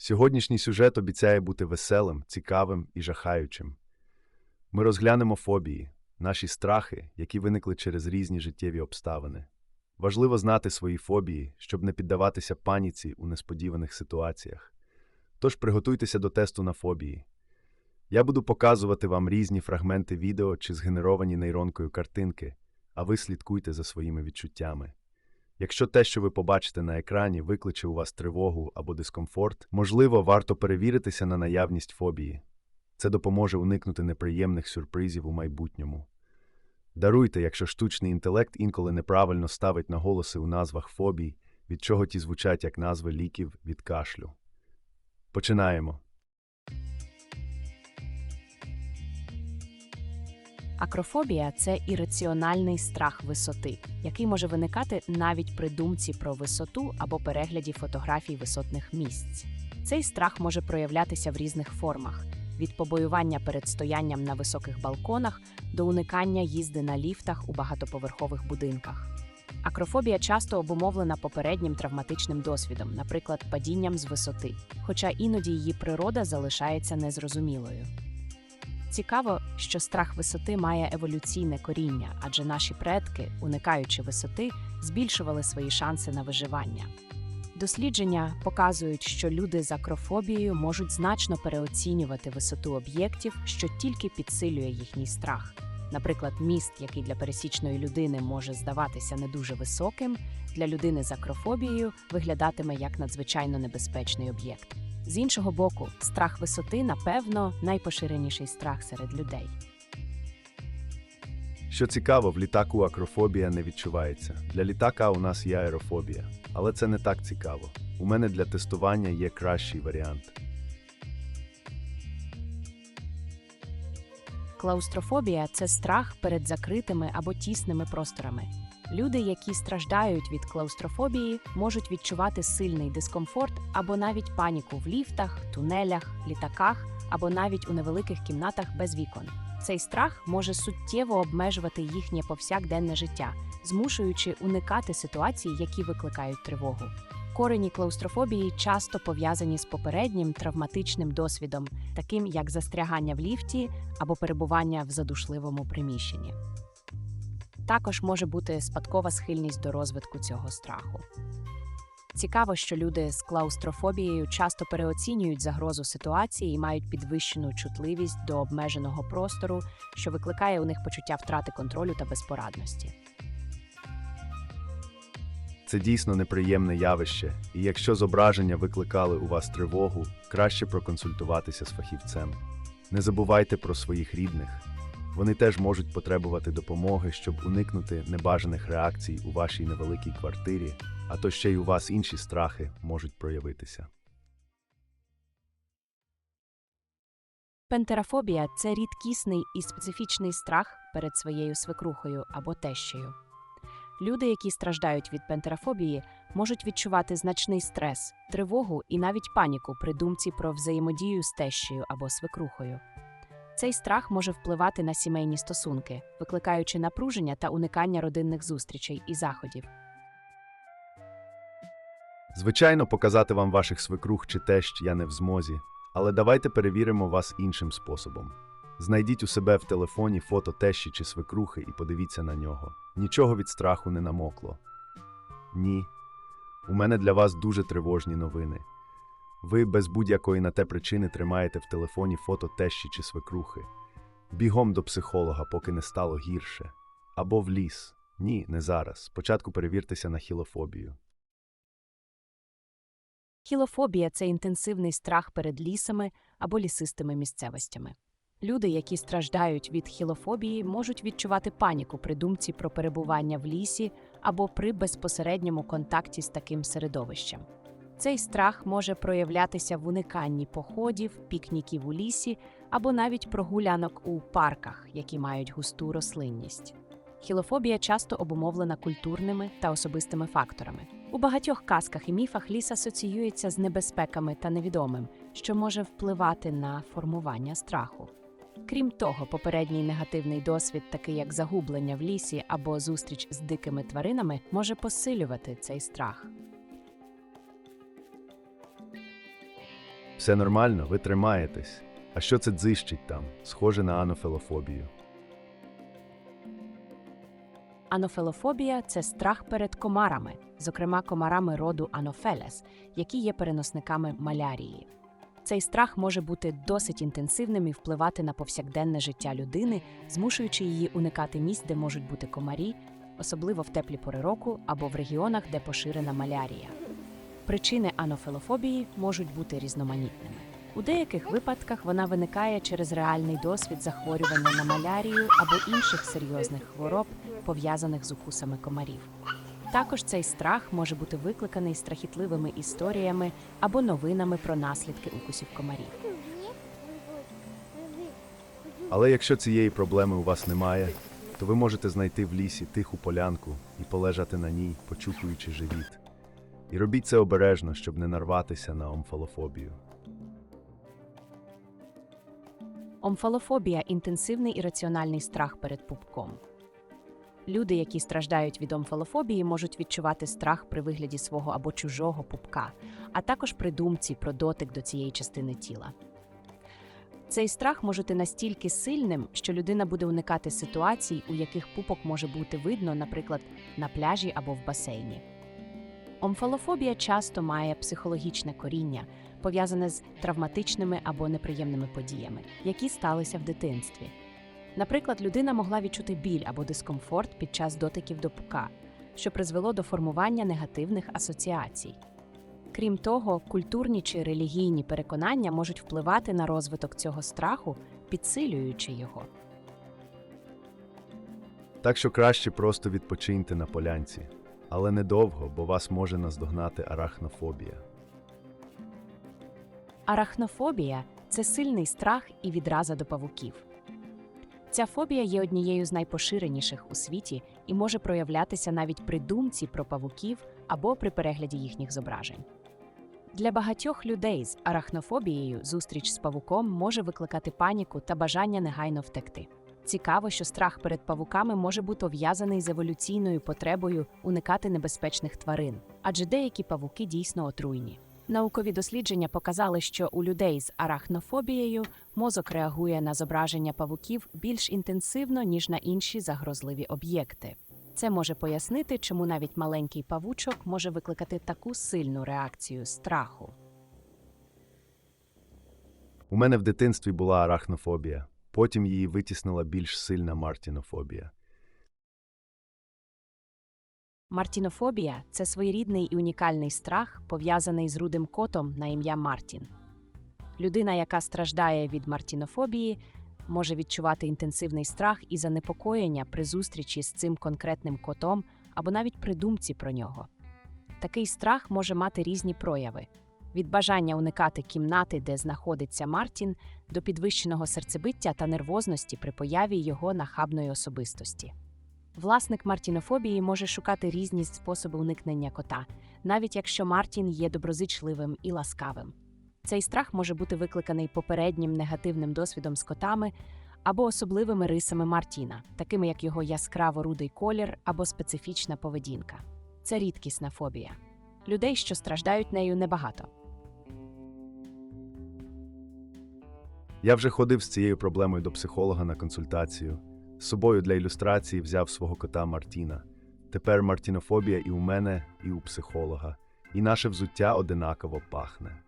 Сьогоднішній сюжет обіцяє бути веселим, цікавим і жахаючим. Ми розглянемо фобії, наші страхи, які виникли через різні життєві обставини. Важливо знати свої фобії, щоб не піддаватися паніці у несподіваних ситуаціях. Тож приготуйтеся до тесту на фобії. Я буду показувати вам різні фрагменти відео чи згенеровані нейронкою картинки, а ви слідкуйте за своїми відчуттями. Якщо те, що ви побачите на екрані, викличе у вас тривогу або дискомфорт, можливо, варто перевіритися на наявність фобії. Це допоможе уникнути неприємних сюрпризів у майбутньому. Даруйте, якщо штучний інтелект інколи неправильно ставить наголоси у назвах фобій, від чого ті звучать як назви ліків від кашлю. Починаємо. Акрофобія це ірраціональний страх висоти, який може виникати навіть при думці про висоту або перегляді фотографій висотних місць. Цей страх може проявлятися в різних формах: від побоювання перед стоянням на високих балконах до уникання їзди на ліфтах у багатоповерхових будинках. Акрофобія часто обумовлена попереднім травматичним досвідом, наприклад, падінням з висоти, хоча іноді її природа залишається незрозумілою. Цікаво, що страх висоти має еволюційне коріння, адже наші предки, уникаючи висоти, збільшували свої шанси на виживання. Дослідження показують, що люди з акрофобією можуть значно переоцінювати висоту об'єктів, що тільки підсилює їхній страх. Наприклад, міст, який для пересічної людини може здаватися не дуже високим, для людини з акрофобією виглядатиме як надзвичайно небезпечний об'єкт. З іншого боку, страх висоти, напевно, найпоширеніший страх серед людей. Що цікаво, в літаку акрофобія не відчувається. Для літака у нас є аерофобія, але це не так цікаво. У мене для тестування є кращий варіант. Клаустрофобія це страх перед закритими або тісними просторами. Люди, які страждають від клаустрофобії, можуть відчувати сильний дискомфорт або навіть паніку в ліфтах, тунелях, літаках або навіть у невеликих кімнатах без вікон. Цей страх може суттєво обмежувати їхнє повсякденне життя, змушуючи уникати ситуацій, які викликають тривогу. Корені клаустрофобії часто пов'язані з попереднім травматичним досвідом, таким як застрягання в ліфті або перебування в задушливому приміщенні. Також може бути спадкова схильність до розвитку цього страху. Цікаво, що люди з клаустрофобією часто переоцінюють загрозу ситуації і мають підвищену чутливість до обмеженого простору, що викликає у них почуття втрати контролю та безпорадності. Це дійсно неприємне явище, і якщо зображення викликали у вас тривогу, краще проконсультуватися з фахівцем. Не забувайте про своїх рідних. Вони теж можуть потребувати допомоги, щоб уникнути небажаних реакцій у вашій невеликій квартирі, а то ще й у вас інші страхи можуть проявитися. Пентерафобія це рідкісний і специфічний страх перед своєю свекрухою або тещею. Люди, які страждають від пентерафобії, можуть відчувати значний стрес, тривогу і навіть паніку при думці про взаємодію з тещею або свекрухою. Цей страх може впливати на сімейні стосунки, викликаючи напруження та уникання родинних зустрічей і заходів. Звичайно, показати вам ваших свекрух чи тещ я не в змозі, але давайте перевіримо вас іншим способом. Знайдіть у себе в телефоні фото тещі чи свекрухи і подивіться на нього. Нічого від страху не намокло. Ні. У мене для вас дуже тривожні новини. Ви без будь-якої на те причини тримаєте в телефоні фото тещі чи свекрухи. Бігом до психолога, поки не стало гірше. Або в ліс. Ні, не зараз. Спочатку перевіртеся на хілофобію. Хілофобія це інтенсивний страх перед лісами або лісистими місцевостями. Люди, які страждають від хілофобії, можуть відчувати паніку при думці про перебування в лісі або при безпосередньому контакті з таким середовищем. Цей страх може проявлятися в униканні походів, пікніків у лісі або навіть прогулянок у парках, які мають густу рослинність. Хілофобія часто обумовлена культурними та особистими факторами. У багатьох казках і міфах ліс асоціюється з небезпеками та невідомим, що може впливати на формування страху. Крім того, попередній негативний досвід, такий як загублення в лісі або зустріч з дикими тваринами, може посилювати цей страх. Все нормально, ви тримаєтесь. А що це дзищить там? Схоже на анофелофобію. Анофелофобія це страх перед комарами, зокрема комарами роду Анофелес, які є переносниками малярії. Цей страх може бути досить інтенсивним і впливати на повсякденне життя людини, змушуючи її уникати місць, де можуть бути комарі, особливо в теплі пори року або в регіонах, де поширена малярія. Причини анофелофобії можуть бути різноманітними. У деяких випадках вона виникає через реальний досвід захворювання на малярію або інших серйозних хвороб, пов'язаних з укусами комарів. Також цей страх може бути викликаний страхітливими історіями або новинами про наслідки укусів комарів. Але якщо цієї проблеми у вас немає, то ви можете знайти в лісі тиху полянку і полежати на ній, почухуючи живіт. І робіть це обережно, щоб не нарватися на омфалофобію. Омфалофобія інтенсивний і раціональний страх перед пупком. Люди, які страждають від омфалофобії, можуть відчувати страх при вигляді свого або чужого пупка, а також при думці про дотик до цієї частини тіла. Цей страх може бути настільки сильним, що людина буде уникати ситуацій, у яких пупок може бути видно, наприклад, на пляжі або в басейні. Омфалофобія часто має психологічне коріння, пов'язане з травматичними або неприємними подіями, які сталися в дитинстві. Наприклад, людина могла відчути біль або дискомфорт під час дотиків до пука, що призвело до формування негативних асоціацій. Крім того, культурні чи релігійні переконання можуть впливати на розвиток цього страху, підсилюючи його. Так що краще просто відпочиньте на полянці, але недовго, бо вас може наздогнати арахнофобія. Арахнофобія це сильний страх і відраза до павуків. Ця фобія є однією з найпоширеніших у світі і може проявлятися навіть при думці про павуків або при перегляді їхніх зображень. Для багатьох людей з арахнофобією зустріч з павуком може викликати паніку та бажання негайно втекти. Цікаво, що страх перед павуками може бути пов'язаний з еволюційною потребою уникати небезпечних тварин, адже деякі павуки дійсно отруйні. Наукові дослідження показали, що у людей з арахнофобією мозок реагує на зображення павуків більш інтенсивно, ніж на інші загрозливі об'єкти. Це може пояснити, чому навіть маленький павучок може викликати таку сильну реакцію страху. У мене в дитинстві була арахнофобія, потім її витіснила більш сильна мартінофобія. Мартінофобія це своєрідний і унікальний страх, пов'язаний з рудим котом на ім'я Мартін. Людина, яка страждає від мартінофобії, може відчувати інтенсивний страх і занепокоєння при зустрічі з цим конкретним котом або навіть при думці про нього. Такий страх може мати різні прояви: від бажання уникати кімнати, де знаходиться Мартін, до підвищеного серцебиття та нервозності при появі його нахабної особистості. Власник мартінофобії може шукати різні способи уникнення кота, навіть якщо Мартін є доброзичливим і ласкавим. Цей страх може бути викликаний попереднім негативним досвідом з котами або особливими рисами Мартіна, такими як його яскраво рудий колір або специфічна поведінка. Це рідкісна фобія. Людей, що страждають нею, небагато. Я вже ходив з цією проблемою до психолога на консультацію. З собою для ілюстрації взяв свого кота Мартіна. Тепер мартінофобія і у мене, і у психолога, і наше взуття одинаково пахне.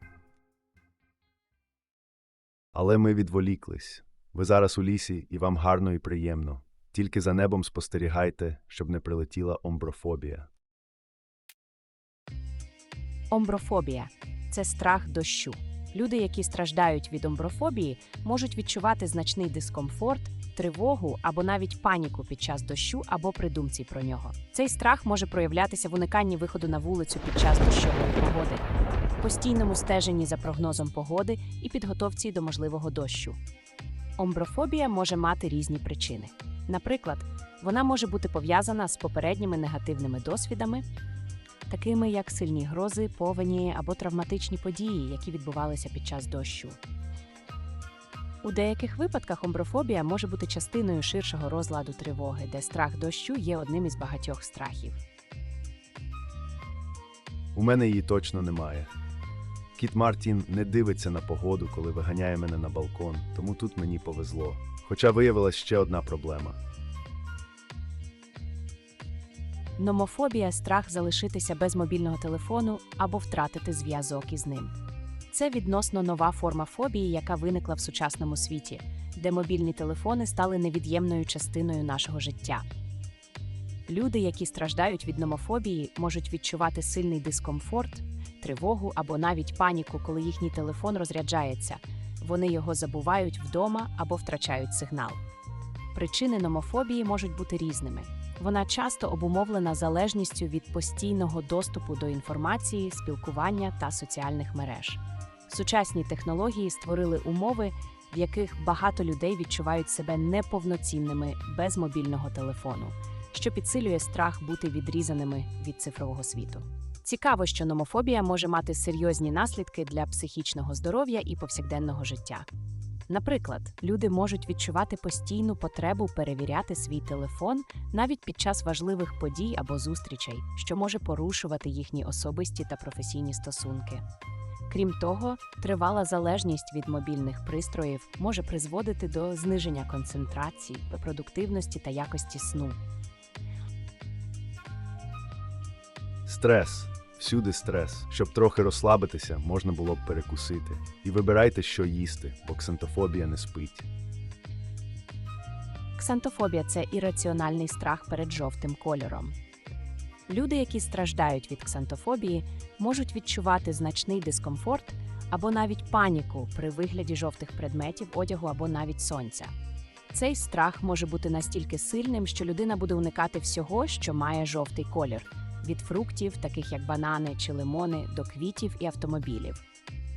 Але ми відволіклись. Ви зараз у лісі, і вам гарно і приємно. Тільки за небом спостерігайте, щоб не прилетіла омброфобія. Омброфобія це страх дощу. Люди, які страждають від омброфобії, можуть відчувати значний дискомфорт, тривогу або навіть паніку під час дощу або при думці про нього. Цей страх може проявлятися в униканні виходу на вулицю під час дощової погоди, постійному стеженні за прогнозом погоди і підготовці до можливого дощу. Омброфобія може мати різні причини. Наприклад, вона може бути пов'язана з попередніми негативними досвідами, такими як сильні грози, повені або травматичні події, які відбувалися під час дощу. У деяких випадках омброфобія може бути частиною ширшого розладу тривоги, де страх дощу є одним із багатьох страхів. У мене її точно немає. Кіт Мартін не дивиться на погоду, коли виганяє мене на балкон, тому тут мені повезло. Хоча виявилась ще одна проблема. Номофобія страх залишитися без мобільного телефону або втратити зв'язок із ним. Це відносно нова форма фобії, яка виникла в сучасному світі, де мобільні телефони стали невід'ємною частиною нашого життя. Люди, які страждають від номофобії, можуть відчувати сильний дискомфорт, тривогу або навіть паніку, коли їхній телефон розряджається. Вони його забувають вдома або втрачають сигнал. Причини номофобії можуть бути різними. Вона часто обумовлена залежністю від постійного доступу до інформації, спілкування та соціальних мереж. Сучасні технології створили умови, в яких багато людей відчувають себе неповноцінними без мобільного телефону, що підсилює страх бути відрізаними від цифрового світу. Цікаво, що номофобія може мати серйозні наслідки для психічного здоров'я і повсякденного життя. Наприклад, люди можуть відчувати постійну потребу перевіряти свій телефон навіть під час важливих подій або зустрічей, що може порушувати їхні особисті та професійні стосунки. Крім того, тривала залежність від мобільних пристроїв може призводити до зниження концентрації, продуктивності та якості сну. Стрес. Всюди стрес. Щоб трохи розслабитися, можна було б перекусити. І вибирайте, що їсти, бо ксантофобія не спить. Ксантофобія це ірраціональний страх перед жовтим кольором. Люди, які страждають від ксантофобії, можуть відчувати значний дискомфорт або навіть паніку при вигляді жовтих предметів, одягу або навіть сонця. Цей страх може бути настільки сильним, що людина буде уникати всього, що має жовтий колір від фруктів, таких як банани чи лимони, до квітів і автомобілів.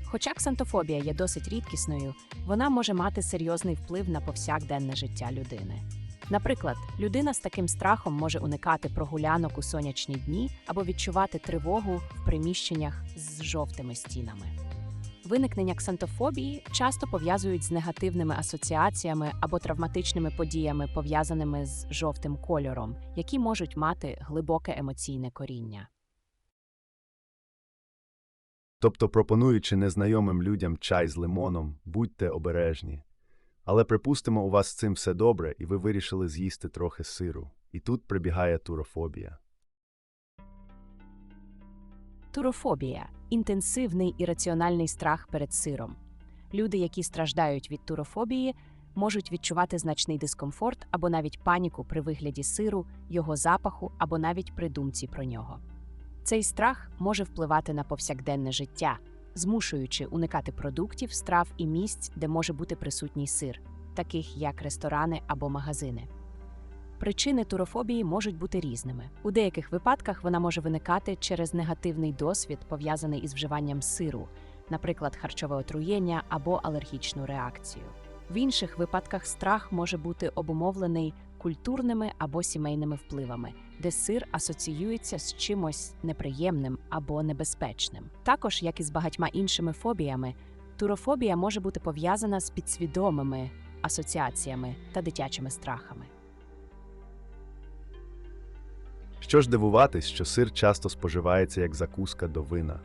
Хоча ксантофобія є досить рідкісною, вона може мати серйозний вплив на повсякденне життя людини. Наприклад, людина з таким страхом може уникати прогулянок у сонячні дні або відчувати тривогу в приміщеннях з жовтими стінами. Виникнення ксантофобії часто пов'язують з негативними асоціаціями або травматичними подіями, пов'язаними з жовтим кольором, які можуть мати глибоке емоційне коріння. Тобто, пропонуючи незнайомим людям чай з лимоном, будьте обережні. Але припустимо, у вас з цим все добре, і ви вирішили з'їсти трохи сиру. І тут прибігає турофобія. Турофобія інтенсивний і раціональний страх перед сиром. Люди, які страждають від турофобії, можуть відчувати значний дискомфорт або навіть паніку при вигляді сиру, його запаху або навіть при думці про нього. Цей страх може впливати на повсякденне життя, змушуючи уникати продуктів, страв і місць, де може бути присутній сир, таких як ресторани або магазини. Причини турофобії можуть бути різними. У деяких випадках вона може виникати через негативний досвід, пов'язаний із вживанням сиру, наприклад, харчове отруєння або алергічну реакцію. В інших випадках страх може бути обумовлений культурними або сімейними впливами, де сир асоціюється з чимось неприємним або небезпечним. Також, як і з багатьма іншими фобіями, турофобія може бути пов'язана з підсвідомими асоціаціями та дитячими страхами. Що ж дивуватись, що сир часто споживається як закуска до вина.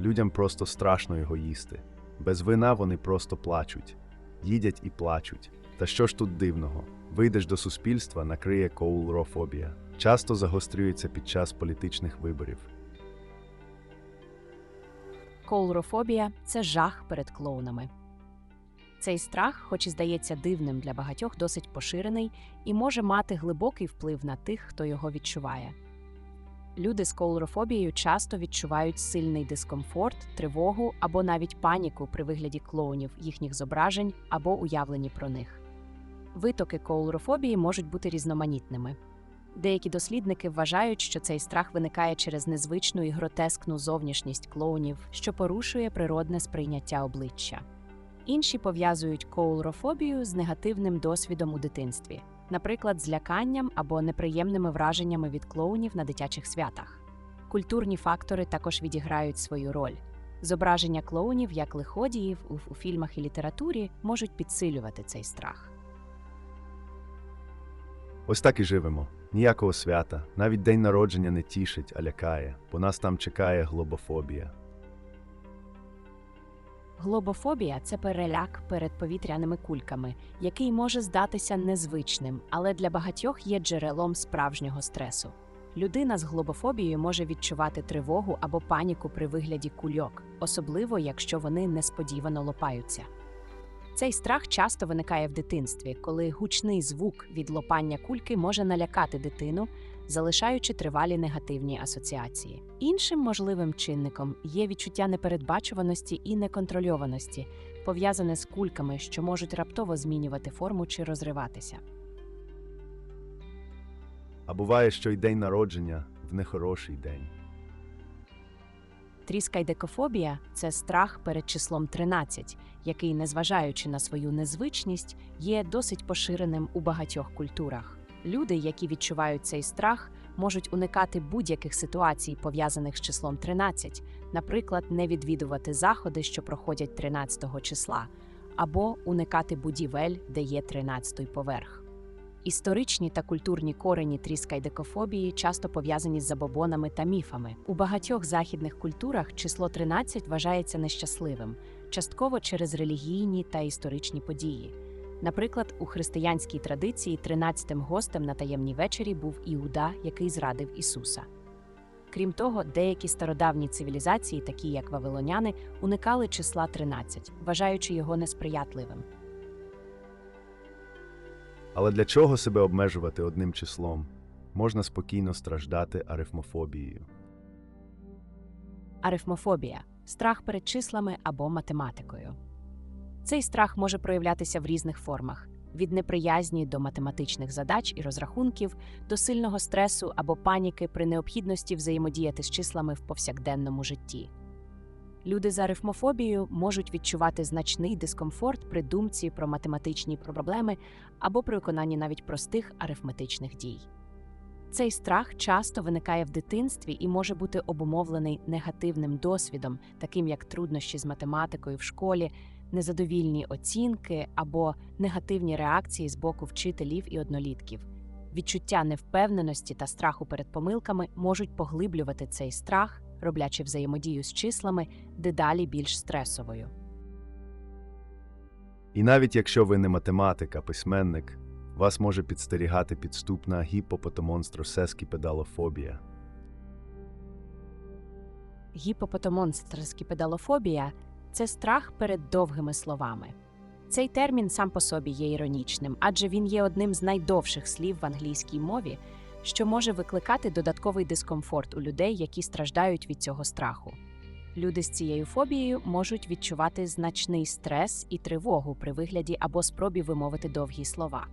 Людям просто страшно його їсти. Без вина вони просто плачуть, їдять і плачуть. Та що ж тут дивного? Вийдеш до суспільства, накриє коулрофобія. Часто загострюється під час політичних виборів. Коулрофобія це жах перед клоунами. Цей страх, хоч і здається дивним для багатьох, досить поширений і може мати глибокий вплив на тих, хто його відчуває. Люди з коулрофобією часто відчувають сильний дискомфорт, тривогу або навіть паніку при вигляді клоунів, їхніх зображень або уявлені про них. Витоки коулрофобії можуть бути різноманітними. Деякі дослідники вважають, що цей страх виникає через незвичну і гротескну зовнішність клоунів, що порушує природне сприйняття обличчя. Інші пов'язують коулрофобію з негативним досвідом у дитинстві, наприклад, з ляканням або неприємними враженнями від клоунів на дитячих святах. Культурні фактори також відіграють свою роль. Зображення клоунів як лиходіїв у фільмах і літературі можуть підсилювати цей страх. Ось так і живемо. Ніякого свята, навіть день народження не тішить, а лякає, бо нас там чекає глобофобія. Глобофобія це переляк перед повітряними кульками, який може здатися незвичним, але для багатьох є джерелом справжнього стресу. Людина з глобофобією може відчувати тривогу або паніку при вигляді кульок, особливо якщо вони несподівано лопаються. Цей страх часто виникає в дитинстві, коли гучний звук від лопання кульки може налякати дитину, залишаючи тривалі негативні асоціації. Іншим можливим чинником є відчуття непередбачуваності і неконтрольованості, пов'язане з кульками, що можуть раптово змінювати форму чи розриватися. А буває, що й день народження в нехороший день. Тріскайдекофобія це страх перед числом 13, який, незважаючи на свою незвичність, є досить поширеним у багатьох культурах. Люди, які відчувають цей страх, можуть уникати будь-яких ситуацій, пов'язаних з числом 13, наприклад, не відвідувати заходи, що проходять 13 числа, або уникати будівель, де є 13-й поверх. Історичні та культурні корені тріскайдекофобії часто пов'язані з забобонами та міфами. У багатьох західних культурах число 13 вважається нещасливим, частково через релігійні та історичні події. Наприклад, у християнській традиції 13-тим гостем на таємній вечері був Іуда, який зрадив Ісуса. Крім того, деякі стародавні цивілізації, такі як вавилоняни, уникали числа 13, вважаючи його несприятливим. Але для чого себе обмежувати одним числом? Можна спокійно страждати арифмофобією. Арифмофобія страх перед числами або математикою. Цей страх може проявлятися в різних формах: від неприязні до математичних задач і розрахунків, до сильного стресу або паніки при необхідності взаємодіяти з числами в повсякденному житті. Люди з арифмофобією можуть відчувати значний дискомфорт при думці про математичні проблеми або при виконанні навіть простих арифметичних дій. Цей страх часто виникає в дитинстві і може бути обумовлений негативним досвідом, таким як труднощі з математикою в школі, незадовільні оцінки або негативні реакції з боку вчителів і однолітків. Відчуття невпевненості та страху перед помилками можуть поглиблювати цей страх, роблячи взаємодію з числами дедалі більш стресовою. І навіть якщо ви не математик, а письменник, вас може підстерігати підступна гіпопотомонстросескіпедалофобія. Гіпопотомонстрскіпедалофобія це страх перед довгими словами. Цей термін сам по собі є іронічним, адже він є одним з найдовших слів в англійській мові, що може викликати додатковий дискомфорт у людей, які страждають від цього страху. Люди з цією фобією можуть відчувати значний стрес і тривогу при вигляді або спробі вимовити довгі слова.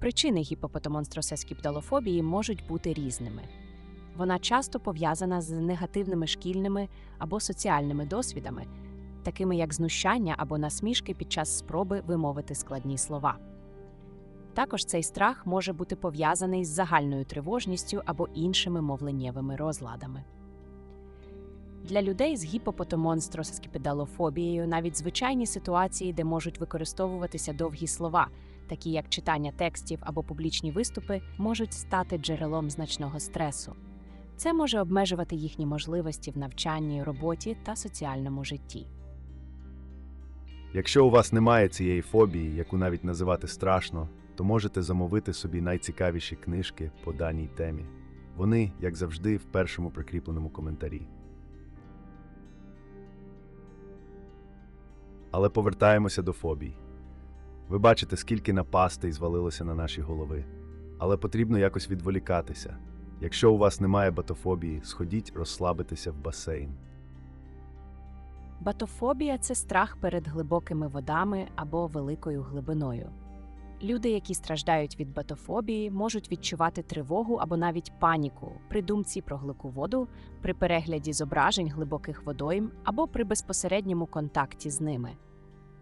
Причини гіпопотомонстросескіпдалофобії можуть бути різними. Вона часто пов'язана з негативними шкільними або соціальними досвідами, такими як знущання або насмішки під час спроби вимовити складні слова. Також цей страх може бути пов'язаний з загальною тривожністю або іншими мовленнєвими розладами. Для людей з гіпопотомонстросскіпедалофобією навіть звичайні ситуації, де можуть використовуватися довгі слова, такі як читання текстів або публічні виступи, можуть стати джерелом значного стресу. Це може обмежувати їхні можливості в навчанні, роботі та соціальному житті. Якщо у вас немає цієї фобії, яку навіть називати страшно, то можете замовити собі найцікавіші книжки по даній темі. Вони, як завжди, в першому прикріпленому коментарі. Але повертаємося до фобій. Ви бачите, скільки напастей звалилося на наші голови. Але потрібно якось відволікатися. Якщо у вас немає батофобії, сходіть розслабитися в басейн. Батофобія це страх перед глибокими водами або великою глибиною. Люди, які страждають від батофобії, можуть відчувати тривогу або навіть паніку при думці про глибоку воду, при перегляді зображень глибоких водойм або при безпосередньому контакті з ними.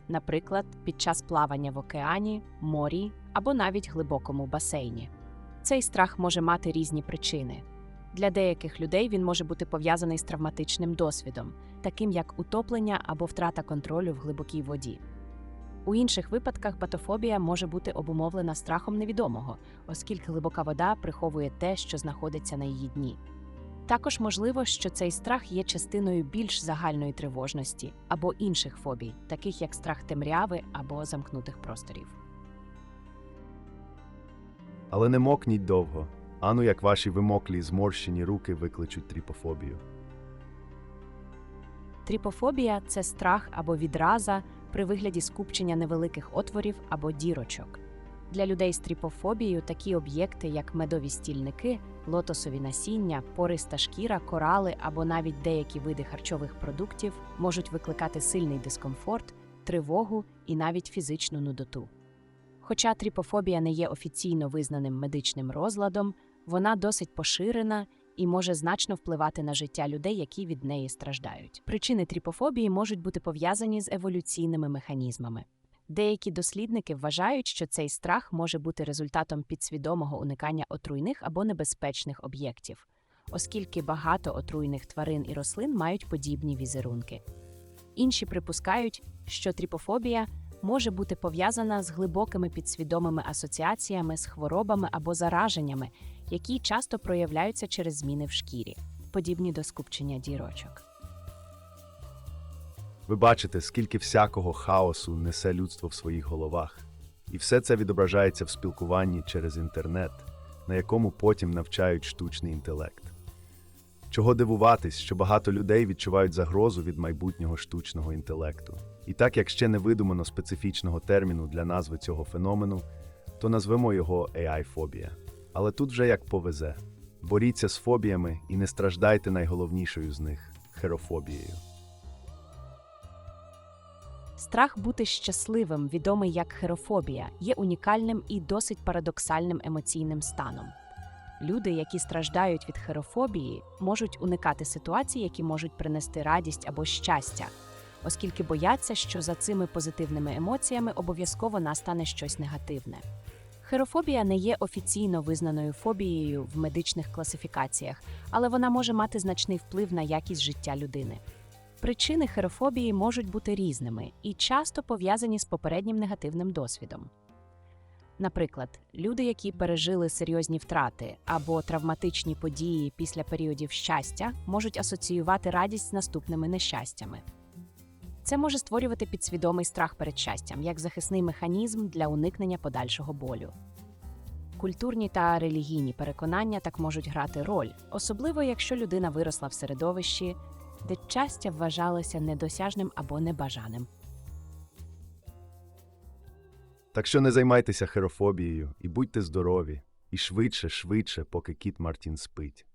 Наприклад, під час плавання в океані, морі або навіть глибокому басейні. Цей страх може мати різні причини. Для деяких людей він може бути пов'язаний з травматичним досвідом, таким як утоплення або втрата контролю в глибокій воді. У інших випадках батофобія може бути обумовлена страхом невідомого, оскільки глибока вода приховує те, що знаходиться на її дні. Також можливо, що цей страх є частиною більш загальної тривожності або інших фобій, таких як страх темряви або замкнутих просторів. Але не мокніть довго. Ану, як ваші вимоклі зморщені руки викличуть тріпофобію. Тріпофобія це страх або відраза при вигляді скупчення невеликих отворів або дірочок. Для людей з тріпофобією такі об'єкти, як медові стільники, лотосові насіння, пориста шкіра, корали або навіть деякі види харчових продуктів можуть викликати сильний дискомфорт, тривогу і навіть фізичну нудоту. Хоча тріпофобія не є офіційно визнаним медичним розладом, вона досить поширена і може значно впливати на життя людей, які від неї страждають. Причини тріпофобії можуть бути пов'язані з еволюційними механізмами. Деякі дослідники вважають, що цей страх може бути результатом підсвідомого уникання отруйних або небезпечних об'єктів, оскільки багато отруйних тварин і рослин мають подібні візерунки. Інші припускають, що тріпофобія може бути пов'язана з глибокими підсвідомими асоціаціями з хворобами або зараженнями, які часто проявляються через зміни в шкірі, подібні до скупчення дірочок. Ви бачите, скільки всякого хаосу несе людство в своїх головах. І все це відображається в спілкуванні через інтернет, на якому потім навчають штучний інтелект. Чого дивуватись, що багато людей відчувають загрозу від майбутнього штучного інтелекту. І так як ще не видумано специфічного терміну для назви цього феномену, то назвемо його AI-фобія. Але тут вже як повезе. Боріться з фобіями і не страждайте найголовнішою з них херофобією. Страх бути щасливим, відомий як херофобія, є унікальним і досить парадоксальним емоційним станом. Люди, які страждають від херофобії, можуть уникати ситуацій, які можуть принести радість або щастя, оскільки бояться, що за цими позитивними емоціями обов'язково настане щось негативне. Херофобія не є офіційно визнаною фобією в медичних класифікаціях, але вона може мати значний вплив на якість життя людини. Причини херофобії можуть бути різними і часто пов'язані з попереднім негативним досвідом. Наприклад, люди, які пережили серйозні втрати або травматичні події після періодів щастя, можуть асоціювати радість з наступними нещастями. Це може створювати підсвідомий страх перед щастям як захисний механізм для уникнення подальшого болю. Культурні та релігійні переконання так можуть грати роль, особливо якщо людина виросла в середовищі, де щастя вважалося недосяжним або небажаним. Так що не займайтеся херофобією і будьте здорові, і швидше, швидше, поки кіт Мартін спить.